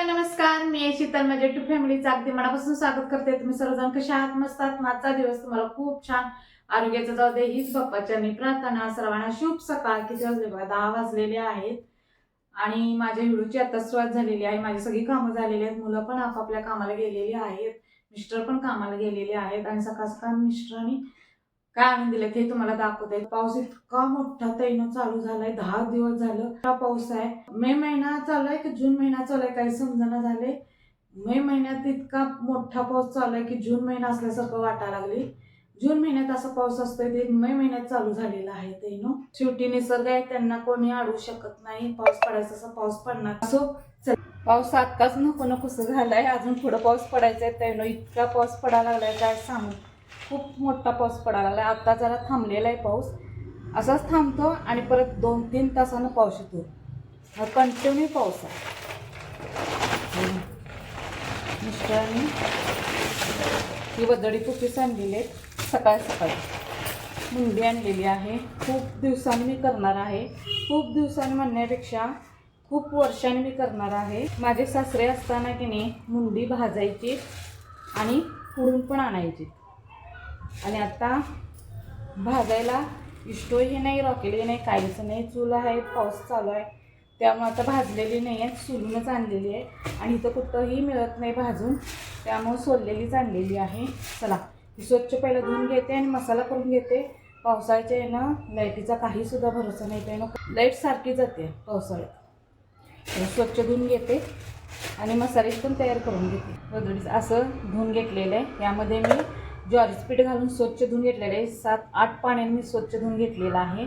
Hello नमस्कार. मी शीतल माझ्या to फॅमिलीचं अगदी मनापासून स्वागत करते. तुम्ही सर्वजण कशा आहात? मस्त आहात? आजचा दिवस तुम्हाला खूप छान आरोग्याचा जाऊ दे हीच बाप्पाच्या मी प्रार्थना. सर्वांना शुभ सकाळ. किती वाजले बघा? दहा वाजलेले आहेत. आणि माझ्या व्हिडिओची आता सुरुवात झालेली आहे. माझी सगळी कामं झालेली आहेत. मुलं पण आपापल्या कामाला गेलेली आहेत. मिस्टर पण कामाला गेलेले आहेत. आणि सकाळ सकाळ मिस्टरांनी काय आणून दिलं? ते तुम्हाला दाखवते. पाऊस इतका मोठा तैन चालू झालाय. दहा दिवस झालं. पाऊस आहे. मे महिना चालू आहे की जून महिना चालू आहे? काही समजना झाले. मे महिन्यात इतका मोठा पाऊस चालू आहे की जून महिना असल्यासारखं वाटायला लागली. जून महिन्यात असा पाऊस असतोय ते मे महिन्यात चालू झालेला आहे तैनो. शेवटी निसर्ग आहे. त्यांना कोणी अडवू शकत नाही. पाऊस पडायचा असा पाऊस पडणार असो. पाऊस आत्ताच नको नकोसं झालाय. अजून पुढं पाऊस पडायचा आहे. तैनो इतका पाऊस पडायला लागलाय. काय सांगू? खूप मोठा पाऊस पडायला लागला आता जरा थांबलेला आहे पाऊस. असाच थांबतो आणि परत दोन तीन तासानं पाऊस येतो. हा कंटिन्यू पाऊस आहे. मिस्टरांनी ही वदडी कुकीस आणलेली आहेत. सकाळ सकाळी. मुंडी आणलेली आहे. खूप दिवसांनी मी करणार आहे. खूप दिवसांनी म्हणण्यापेक्षा खूप वर्षांनी मी करणार आहे. माझे सासरे असताना की नाही मुंडी भाजायची आणि पुढून पण आणायची. आणि आता भाजायला इष्टोही नाही रॉकेली नाही काहीच नाही. चूल आहे पाऊस चालू आहे. त्यामुळे आता भाजलेली नाही आहे चुलूनच आणलेली आहे. आणि इथं कुठंही मिळत नाही भाजून त्यामुळं सोललेलीच आणलेली आहे. चला ही स्वच्छ पहिलं धुवून घेते आणि मसाला करून घेते. पावसाळ्याच्या आहे ना लाईटीचा काहीसुद्धा भरोसा नाही त्यानं लाइट सारखी जाते पावसाळ्यात. स्वच्छ धुवून घेते आणि मसाले पण तयार करून घेते. वदडीच असं धुवून घेतलेलं आहे. यामध्ये मी ज्वारीचं पीठ घालून स्वच्छ धुवून घेतलेलं आहे सात आठ पाण्याने मी स्वच्छ धुवून घेतलेलं आहे.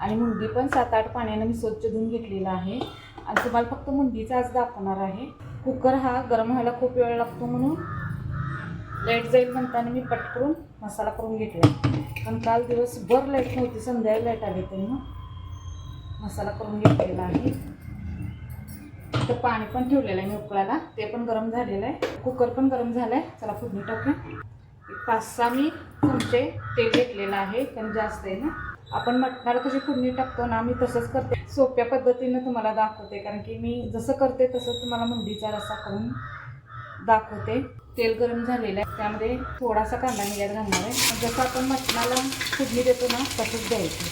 आणि मुंडी पण सात आठ पाण्याने मी स्वच्छ धुवून घेतलेला आहे. आणि तुम्हाला फक्त मुंडीचा आज दाखवणार आहे. कुकर हा गरम व्हायला खूप वेळ लागतो म्हणून. लाइट जाईल म्हणताना मी पटकरून मसाला करून घेतला पण काल दिवसभर लाइट नव्हती संध्याकाळी लाइट आली त्यांना मसाला करून घेतलेला आहे. तर पाणी पण ठेवलेलं आहे मी उकळायला. ते पण गरम झालेलं आहे. कुकर पण गरम झालं आहे चला फुडणी टाकूया. पाच सहा मी चमचे तेल घेतलेलं आहे कारण जास्त आहे ना. आपण मटणाला कशी फोडणी टाकतो ना मी तसंच करते. सोप्या पद्धतीनं तुम्हाला दाखवते कारण की मी जसं करते तसं तुम्हाला मुंडीचा रस्सा करून दाखवते. तेल गरम झालेलं आहे त्यामध्ये थोडासा कांदा निघायला घालणार आहे. जसं आपण मटणाला फोडणी देतो ना तसंच द्यायचं.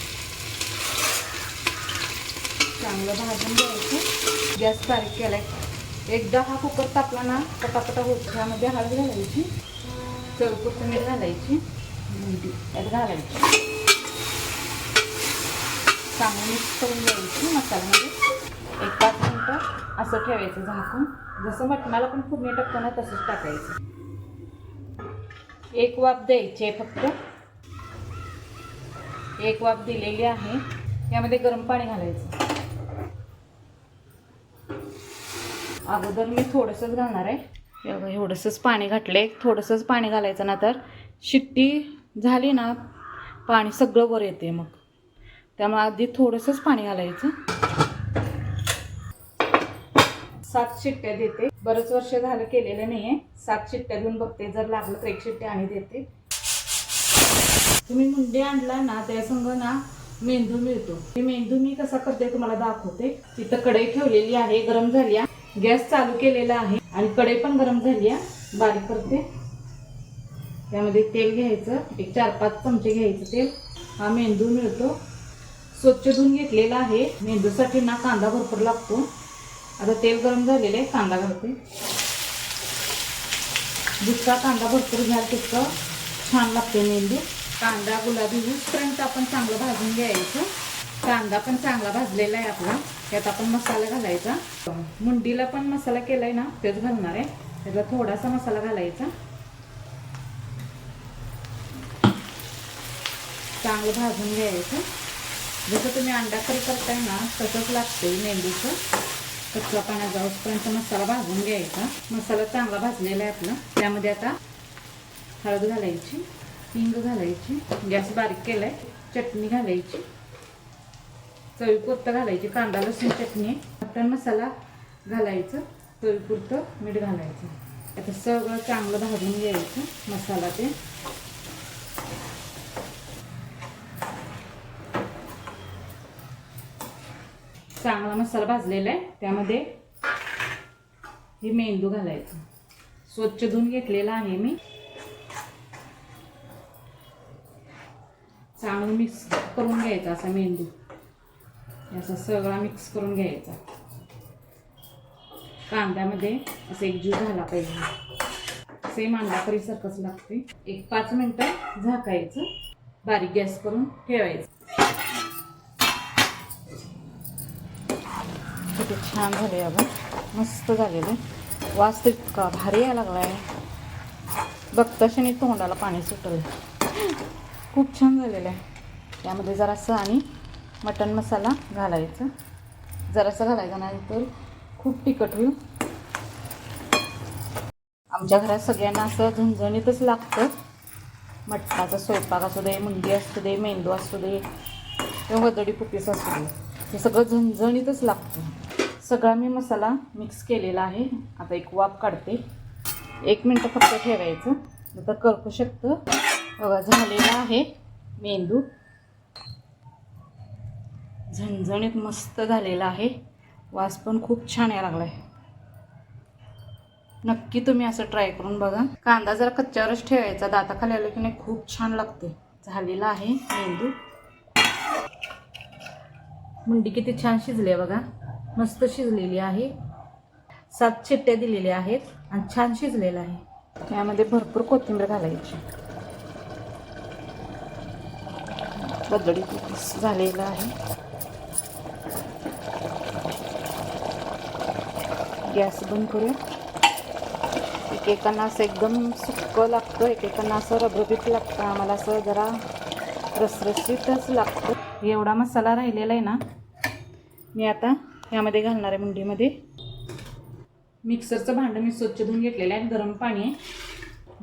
चांगलं भाजून द्यायचं गॅस बारीक केला आहे एकदा हा कुकर तापला ना पटापटा होत. त्यामध्ये हळद घालायची. चळपूर कोथिंबीर घालायची त्यात घालायची. चांगलं मिक्स करून द्यायची मसाल्यामध्ये. एक पाच मिनटं असं ठेवायचं झाकून. जसं मटणाला पण पूर्ण टाकतो ना तसंच टाकायचं. एक वाफ द्यायची आहे फक्त. एक वाफ दिलेली आहे. यामध्ये गरम पाणी घालायचं. अगोदर मी थोडंसंच घालणार आहे. एवढंसंच पाणी घातले थोडंसंच पाणी घालायचं ना तर शिट्टी झाली ना पाणी सगळं वर येते मग. त्यामुळे आधी थोडंसंच पाणी घालायचं. सात शिट्ट्या देते. बरंच वर्ष झालं केलेलं नाही आहे सात शिट्ट्या देऊन बघते. जर लागलं तर एक शिट्टी आणि देते. तुम्ही मुंडे आणला ना त्यासंग ना मेंदू मिळतो. मेंदू मी कसा करते तुम्हाला दाखवते. तिथं कढई ठेवलेली आहे गरम झाली आहे. गॅस चालू केलेला आहे. आणि कढई पण गरम झाली आहे. बारीक करते. त्यामध्ये तेल घ्यायचं. एक चार पाच चमचे घ्यायचं तेल. हा मेंदू मिळतो. स्वच्छ धुवून घेतलेला आहे. मेंदूसाठी ना कांदा भरपूर लागतो. आता तेल गरम झालेलं आहे. कांदा घालते. जितका कांदा भरपूर घ्याल तितकं छान लागते मेंदू. कांदा गुलाबी ऊसपर्यंत आपण चांगलं भाजून घ्यायचं. कांदा पण चांगला भाजलेला आहे आपला. त्यात आपण मसाला घालायचा. मुंडीला पण मसाला केलाय ना तेच घालणार आहे. त्याला थोडासा मसाला घालायचा. चांगलं भाजून घ्यायचं. जसं तुम्ही अंडा करी करताय ना तसंच लागते मेंदूचं. कच्चा पाण्या जाऊसपर्यंत मसाला भाजून घ्यायचा. मसाला चांगला भाजलेला आहे आपला. त्यामध्ये आता हळद घालायची हिंग घालायची. गॅस बारीक केलाय. चटणी घालायची. चवीपुरतं घालायची कांदा लसूण चटणी. मटण मसाला घालायचं चवीपुरतं मीठ घालायचं. आता सगळं चांगलं भाजून घ्यायचं मसाला ते. चांगला मसाला भाजलेला आहे त्यामध्ये हे मेंदू घालायचं. स्वच्छ धुवून घेतलेला आहे मी. चांगलं मिक्स करून घ्यायचा असा मेंदू. असा सगळा मिक्स करून घ्यायचा. कांद्यामध्ये असं एक एकजीव झाला पाहिजे. सेम अंडा तरी सरकच लागते एक पाच मिनटं झाकायचं. बारीक गॅस करून ठेवायचं. किती छान झाले अगं. मस्त झालेलं वास इतका भारी यायला लागलाय. बघताशनी तोंडाला पाणी सुटलं खूप छान झालेलं आहे. त्यामध्ये जरासं आणि मटण मसाला घालायचा. जरासं घालायचा नाही तर खूप तिखट होईल. आमच्या घरात सगळ्यांना असं झणझणीतच लागतं. मटणाचा स्वयंपाक असू दे मुंडी असू दे मेंदू असू दे किंवा वदडी पुपीस असू दे हे सगळं झणझणीतच लागतं. सगळा मी मसाला मिक्स केलेला आहे. आता एक वाफ काढते. एक मिनटं फक्त ठेवायचं. तर करू शकतं. बघा झालेला आहे मेंदू. झणझणीत मस्त झालेला आहे. वास पण खूप छान यायला लागला आहे नक्की तुम्ही असं ट्राय करून बघा. कांदा जरा कच्च्यावरच ठेवायचा. दाताखाली आलं की नाही खूप छान लागते झालेला आहे मेंदू. मुंडी किती छान शिजली आहे बघा. मस्त शिजलेली आहे. सात चिट्ट्या दिलेल्या आहेत आणि छान शिजलेलं आहे. त्यामध्ये भरपूर कोथिंबीर घालायची. बदडी झालेलं आहे. गॅस बंद करूया. एकेकांना असं एकदम सुक्कं लागतं एकेकांना असं रबरबीत लागतं. आम्हाला असं जरा रसरशीतच लागतं. एवढा मसाला राहिलेला आहे ना मी आता यामध्ये घालणार आहे मुंडीमध्ये. मिक्सरचं भांडं मी स्वच्छ धुवून घेतलेलं आहे गरम पाणी आहे.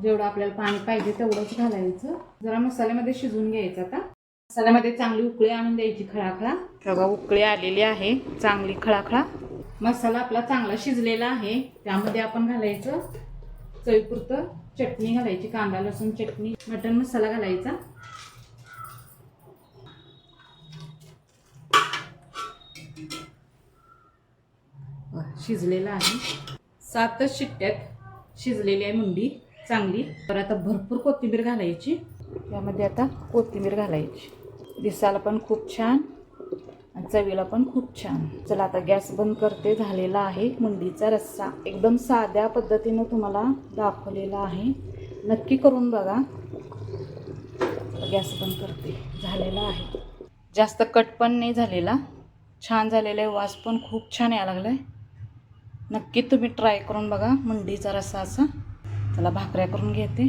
जेवढं आपल्याला पाणी पाहिजे तेवढंच घालायचं. जरा मसाल्यामध्ये शिजवून घ्यायचं आता. मसाल्यामध्ये चांगली उकळी आणून द्यायची खळाखळा. बघा उकळी आलेली आहे चांगली खळाखळा. मसाला आपला चांगला शिजलेला आहे. त्यामध्ये आपण घालायचं चवीपुरतं चटणी घालायची कांदा लसूण चटणी मटन मसाला घालायचा. शिजलेला आहे. सातच शिट्ट्यात शिजलेली आहे मुंडी चांगली. तर आता भरपूर कोथिंबीर घालायची. त्यामध्ये आता कोथिंबीर घालायची. दिसायला पण खूप छान. चवीला पण खूप छान. चला आता गॅस बंद करते. झालेला आहे मुंडीचा रस्सा. एकदम साध्या पद्धतीनं तुम्हाला दाखवलेला आहे. नक्की करून बघा. गॅस बंद करते. झालेला आहे. जास्त कट पण नाही झालेला. छान झालेला आहे. वास पण खूप छान यायला लागला आहे नक्की तुम्ही ट्राय करून बघा मुंडीचा रस्सा असा. चला भाकऱ्या करून घेते.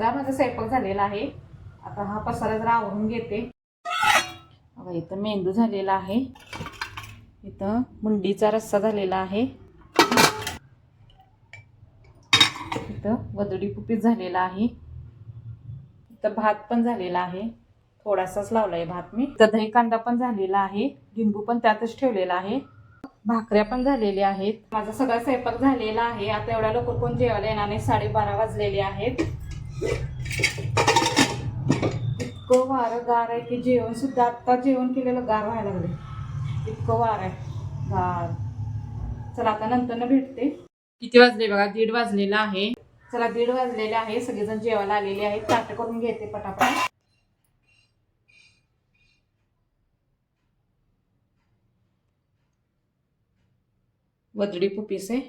जरा माझा स्वयंपाक झालेला आहे. आता हा पसारा जरा आवरून घेते. बघा इथं मेंदू झालेला आहे. इथं मुंडीचा रस्सा झालेला आहे. इथं वदडी पुपीत झालेला आहे. इथं भात पण झालेला आहे. थोडासाच लावलाय भात मी. इथं दही कांदा पण झालेला आहे. लिंबू पण त्यातच ठेवलेला आहे. भाकऱ्या पण झालेल्या आहेत. माझा सगळा स्वयंपाक झालेला आहे. आता एवढ्या लवकर कोण जेवायला येणार नाही. साडेबारा वाजलेले आहेत. इतकं वारं गार आहे की जेवण सुद्धा आत्ता जेवण केलेलं गार व्हायला लागले इतकं वार आहे. गार. चला आता नंतर भेटते. किती वाजले बघा? दीड वाजलेला आहे. चला दीड वाजलेले आहे. सगळेजण जेवायला आलेले आहेत. ताट करून घेते पटापट. वजडी पुपीस आहे.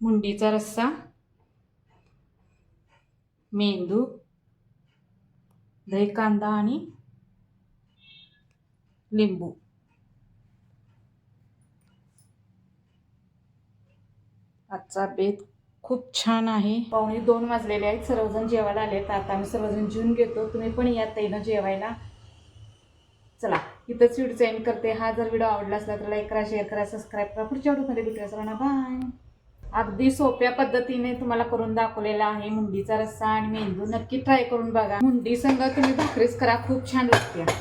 मुंडीचा रस्सा. मेंदू दही कांदा आणि लिंबू. आजचा बेत खूप छान आहे. पाहुणे दोन वाजलेले आहेत. सर्वजण जेवायला आले तर आता आम्ही सर्वजण जेवून घेतो. तुम्ही पण या ताईनं जेवायला. चला इथंच व्हिडिओचा एंड करते. हा जर व्हिडिओ आवडला असला तर लाईक करा शेअर करा सबस्क्राईब करा. पुढच्या व्हिडिओमध्ये भेटूया. सर्वांना बाय अगदी सोप्या पद्धतीने तुम्हाला करून दाखवलेला आहे मुंडीचा रस्सा आणि मेंदू. नक्की ट्राय करून बघा. मुंडी संग तुम्ही भाकरीच करा खूप छान लागते.